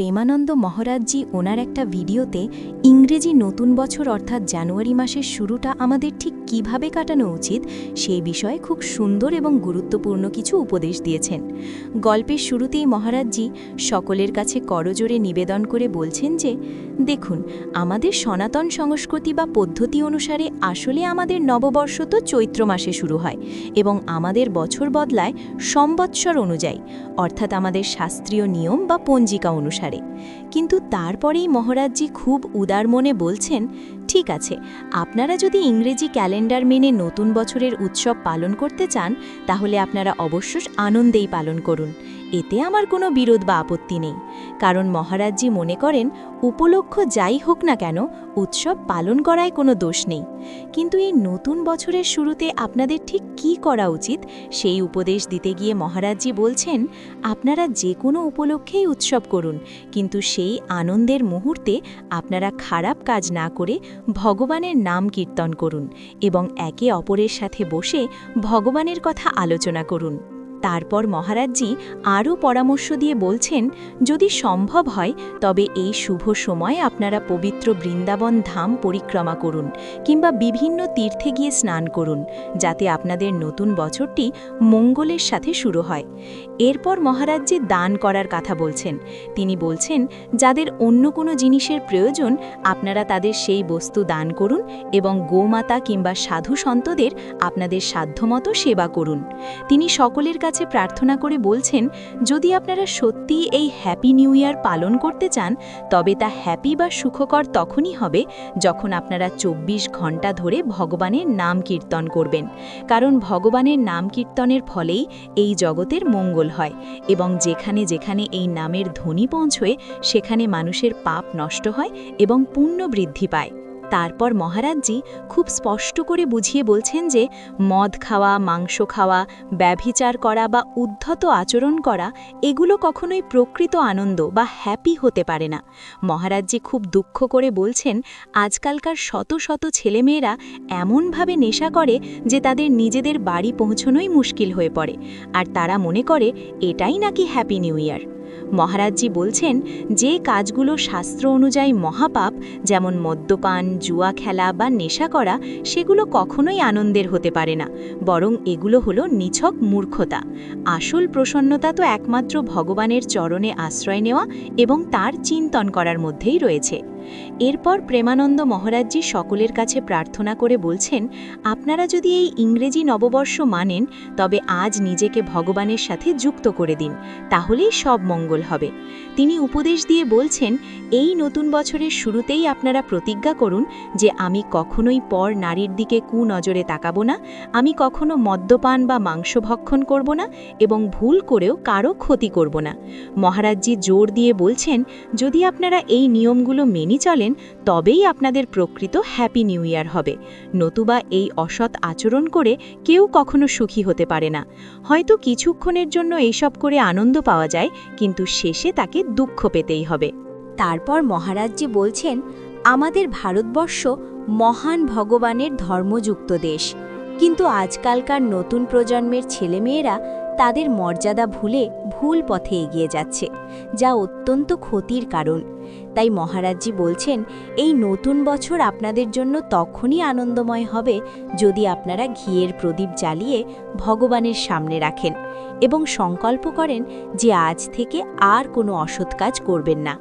প্রেমানন্দ মহারাজজি ওনার একটা ভিডিওতে ইংরেজি নতুন বছর অর্থাৎ জানুয়ারি মাসের শুরুটা আমাদের ঠিক কীভাবে কাটানো উচিত সেই বিষয়ে খুব সুন্দর এবং গুরুত্বপূর্ণ কিছু উপদেশ দিয়েছেন। গল্পের শুরুতেই মহারাজজি সকলের কাছে করজোরে নিবেদন করে বলছেন যে, দেখুন, আমাদের সনাতন সংস্কৃতি বা পদ্ধতি অনুসারে আসলে আমাদের নববর্ষ তো চৈত্র মাসে শুরু হয় এবং আমাদের বছর বদলায় সম্বৎসর অনুযায়ী, অর্থাৎ আমাদের শাস্ত্রীয় নিয়ম বা পঞ্জিকা অনুসারে। কিন্তু তারপরেই মহারাজজি খুব উদার মনে বলছেন, ঠিক আছে, আপনারা যদি ইংরেজি ক্যালেন্ডার মেনে নতুন বছরের উৎসব পালন করতে চান, তাহলে আপনারা অবশ্য আনন্দেই পালন করুন। এতে আমার কোনো বিরোধ বা আপত্তি নেই। কারণ মহারাজজি মনে করেন, উপলক্ষ যাই হোক না কেন, উৎসব পালন করায় কোনো দোষ নেই। কিন্তু এই নতুন বছরের শুরুতে আপনাদের ঠিক কি করা উচিত, সেই উপদেশ দিতে গিয়ে মহারাজজি বলছেন, আপনারা যে কোনো উপলক্ষেই উৎসব করুন, কিন্তু সেই আনন্দের মুহূর্তে আপনারা খারাপ কাজ না করে ভগবানের নাম কীর্তন করুন এবং একে অপরের সাথে বসে ভগবানের কথা আলোচনা করুন। তারপর মহারাজজি আরও পরামর্শ দিয়ে বলছেন, যদি সম্ভব হয়, তবে এই শুভ সময় আপনারা পবিত্র বৃন্দাবন ধাম পরিক্রমা করুন কিংবা বিভিন্ন তীর্থে গিয়ে স্নান করুন, যাতে আপনাদের নতুন বছরটি মঙ্গলের সাথে শুরু হয়। এরপর মহারাজজি দান করার কথা বলছেন। তিনি বলছেন, যাদের অন্য কোনো জিনিসের প্রয়োজন, আপনারা তাদের সেই বস্তু দান করুন এবং গোমাতা কিংবা সাধু সন্তদের আপনাদের সাধ্যমতো সেবা করুন। তিনি সকলের কাছে প্রার্থনা করে বলছেন, যদি আপনারা সত্যিই এই হ্যাপি নিউ ইয়ার পালন করতে চান, তবে তা হ্যাপি বা সুখকর তখনই হবে যখন আপনারা চব্বিশ ঘণ্টা ধরে ভগবানের নাম কীর্তন করবেন। কারণ ভগবানের নাম কীর্তনের ফলেই এই জগতের মঙ্গল হয় এবং যেখানে যেখানে এই নামের ধ্বনি পৌঁছয়, সেখানে মানুষের পাপ নষ্ট হয় এবং পুণ্য বৃদ্ধি পায়। তারপর মহারাজজি খুব স্পষ্ট করে বুঝিয়ে বলছেন যে মদ খাওয়া, মাংস খাওয়া, ব্যভিচার করা বা উদ্ধত আচরণ করা, এগুলো কখনোই প্রকৃত আনন্দ বা হ্যাপি হতে পারে না। মহারাজজি খুব দুঃখ করে বলছেন, আজকালকার শত শত ছেলেমেয়েরা এমনভাবে নেশা করে যে তাদের নিজেদের বাড়ি পৌঁছনোই মুশকিল হয়ে পড়ে। আর তারা মনে করে, এটাই নাকি হ্যাপি নিউ ইয়ার মহারাজজি বলছেন, যে কাজগুলো শাস্ত্র অনুযায়ী মহাপাপ, যেমন মদ্যপান, জুয়া খেলা বা নেশা করা, সেগুলো কখনোই আনন্দের হতে পারে না, বরং এগুলো হলো নিছক মূর্খতা। আসল প্রসন্নতা তো একমাত্র ভগবানের চরণে আশ্রয় নেওয়া এবং তার চিন্তন করার মধ্যেই রয়েছে। এরপর প্রেমানন্দ মহারাজজি সকলের কাছে প্রার্থনা করে বলছেন, আপনারা যদি এই ইংরেজি নববর্ষ মানেন, তবে আজ নিজেকে ভগবানের সাথে যুক্ত করে দিন, তাহলেই সব মঙ্গল হবে। তিনি উপদেশ দিয়ে বলছেন, এই নতুন বছরের শুরুতেই আপনারা প্রতিজ্ঞা করুন যে আমি কখনোই পর নারীর দিকে কুনজরে তাকাবো না, আমি কখনো মদ্যপান বা মাংস ভক্ষণ করব না এবং ভুল করেও কারও ক্ষতি করব না। মহারাজজি জোর দিয়ে বলছেন, যদি আপনারা এই নিয়মগুলো মেনে চলেন, তবেই আপনাদের প্রকৃত হ্যাপি নিউ ইয়ার হবে। নতুবা এই অসৎ আচরণ করে কেউ কখনো সুখী হতে পারে না। হয়তো কিছুক্ষণের জন্য এইসব করে আনন্দ পাওয়া যায়, কিন্তু শেষে তাকে দুঃখ পেতেই হবে। তারপর মহারাজজি বলছেন, আমাদের ভারতবর্ষ মহান ভগবানের ধর্মযুক্ত দেশ। কিন্তু আজকালকার নতুন প্রজন্মের ছেলেমেয়েরা তাদের মর্যাদা ভুলে ভুল পথে এগিয়ে যাচ্ছে, যা অত্যন্ত ক্ষতির কারণ। তাই মহারাজজি বলছেন, এই নতুন বছর আপনাদের জন্য তখনই আনন্দময় হবে যদি আপনারা ঘিয়ের প্রদীপ জ্বালিয়ে ভগবানের সামনে রাখেন এবং সংকল্প করেন যে আজ থেকে আর কোনো অসৎ কাজ করবেন না।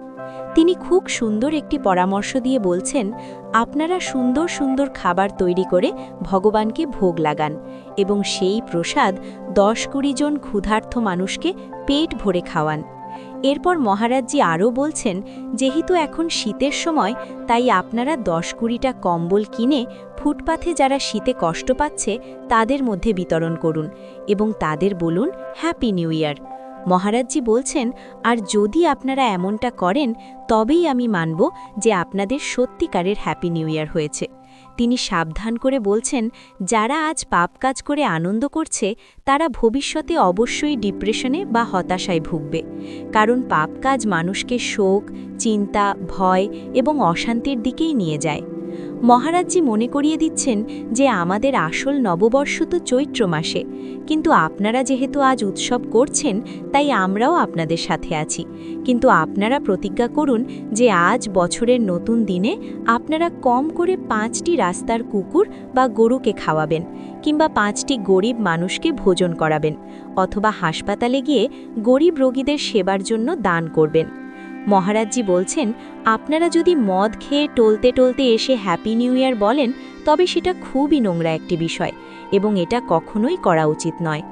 তিনি খুব সুন্দর একটি পরামর্শ দিয়ে বলছেন, আপনারা সুন্দর সুন্দর খাবার তৈরি করে ভগবানকে ভোগ লাগান এবং সেই প্রসাদ দশ কুড়ি জন ক্ষুধার্থ মানুষকে পেট ভরে খাওয়ান। এরপর মহারাজজি আরও বলছেন, যেহেতু এখন শীতের সময়, তাই আপনারা দশ কুড়িটা কম্বল কিনে ফুটপাথে যারা শীতে কষ্ট পাচ্ছে, তাদের মধ্যে বিতরণ করুন এবং তাদের বলুন, হ্যাপি নিউ ইয়ার। মহারাজজি বলছেন, আর যদি আপনারা এমনটা করেন, তবেই আমি মানব যে আপনাদের সত্যিকারের হ্যাপি নিউ ইয়ার হয়েছে। তিনি সাবধান করে বলছেন, যারা আজ পাপ কাজ করে আনন্দ করছে, তারা ভবিষ্যতে অবশ্যই ডিপ্রেশনে বা হতাশায় ভুগবে। কারণ পাপ কাজ মানুষকে শোক, চিন্তা, ভয় এবং অশান্তির দিকেই নিয়ে যায়। মহারাজজি মনে করিয়ে দিচ্ছেন যে আমাদের আসল নববর্ষ তো চৈত্র মাসে। কিন্তু আপনারা যেহেতু আজ উৎসব করছেন, তাই আমরাও আপনাদের সাথে আছি। কিন্তু আপনারা প্রতিজ্ঞা করুন যে আজ বছরের নতুন দিনে আপনারা কম করে পাঁচটি রাস্তার কুকুর বা গরুকে খাওয়াবেন কিংবা পাঁচটি গরিব মানুষকে ভোজন করাবেন অথবা হাসপাতালে গিয়ে গরিব রোগীদের সেবার জন্য দান করবেন। মহারাজজি বলছেন, আপনারা যদি মদ খেয়ে টলতে টলতে এসে হ্যাপি নিউ ইয়ার বলেন, তবে সেটা খুবই নোংরা একটি বিষয় এবং এটা কখনোই করা উচিত নয়।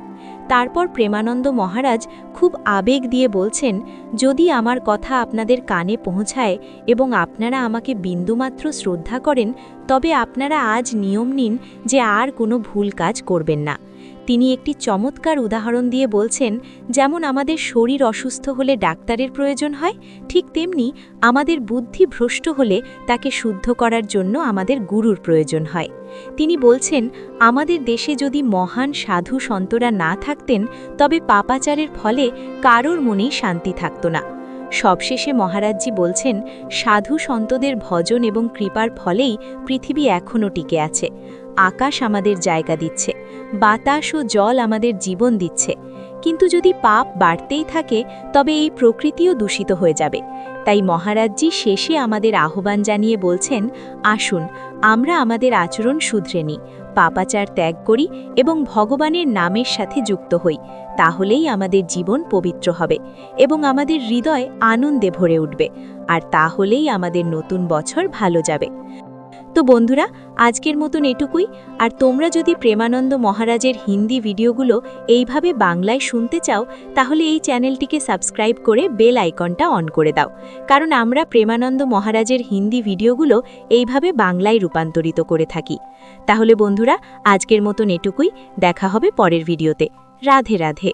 তারপর প্রেমানন্দ মহারাজ খুব আবেগ দিয়ে বলছেন, যদি আমার কথা আপনাদের কানে পৌঁছায় এবং আপনারা আমাকে বিন্দুমাত্র শ্রদ্ধা করেন, তবে আপনারা আজ নিয়ম নিন যে আর কোনো ভুল কাজ করবেন না। তিনি একটি চমৎকার উদাহরণ দিয়ে বলছেন, যেমন আমাদের শরীর অসুস্থ হলে ডাক্তারের প্রয়োজন হয়, ঠিক তেমনি আমাদের বুদ্ধি ভ্রষ্ট হলে তাকে শুদ্ধ করার জন্য আমাদের গুরুর প্রয়োজন হয়। তিনি বলছেন, আমাদের দেশে যদি মহান সাধু সন্তরা না থাকতেন, তবে পাপাচারের ফলে কারোর মনেই শান্তি থাকত না। সবশেষে মহারাজজি বলছেন, সাধু সন্তদের ভজন এবং কৃপার ফলেই পৃথিবী এখনও টিকে আছে। আকাশ আমাদের জায়গা দিচ্ছে, বাতাস ও জল আমাদের জীবন দিচ্ছে। কিন্তু যদি পাপ বাড়তেই থাকে, তবে এই প্রকৃতিও দূষিত হয়ে যাবে। তাই মহারাজজি শেষে আমাদের আহ্বান জানিয়ে বলছেন, আসুন, আমরা আমাদের আচরণ শুধরে নিই, পাপাচার ত্যাগ করি এবং ভগবানের নামের সাথে যুক্ত হই। তাহলেই আমাদের জীবন পবিত্র হবে এবং আমাদের হৃদয় আনন্দে ভরে উঠবে। আর তাহলেই আমাদের নতুন বছর ভালো যাবে। তো বন্ধুরা, আজকের মতন এটুকুই। আর তোমরা যদি প্রেমানন্দ মহারাজের হিন্দি ভিডিওগুলো এইভাবে বাংলায় শুনতে চাও, তাহলে এই চ্যানেলটিকে সাবস্ক্রাইব করে বেল আইকনটা অন করে দাও। কারণ আমরা প্রেমানন্দ মহারাজের হিন্দি ভিডিওগুলো এইভাবে বাংলায় রূপান্তরিত করে থাকি। তাহলে বন্ধুরা, আজকের মতন এটুকুই। দেখা হবে পরের ভিডিওতে। রাধে রাধে।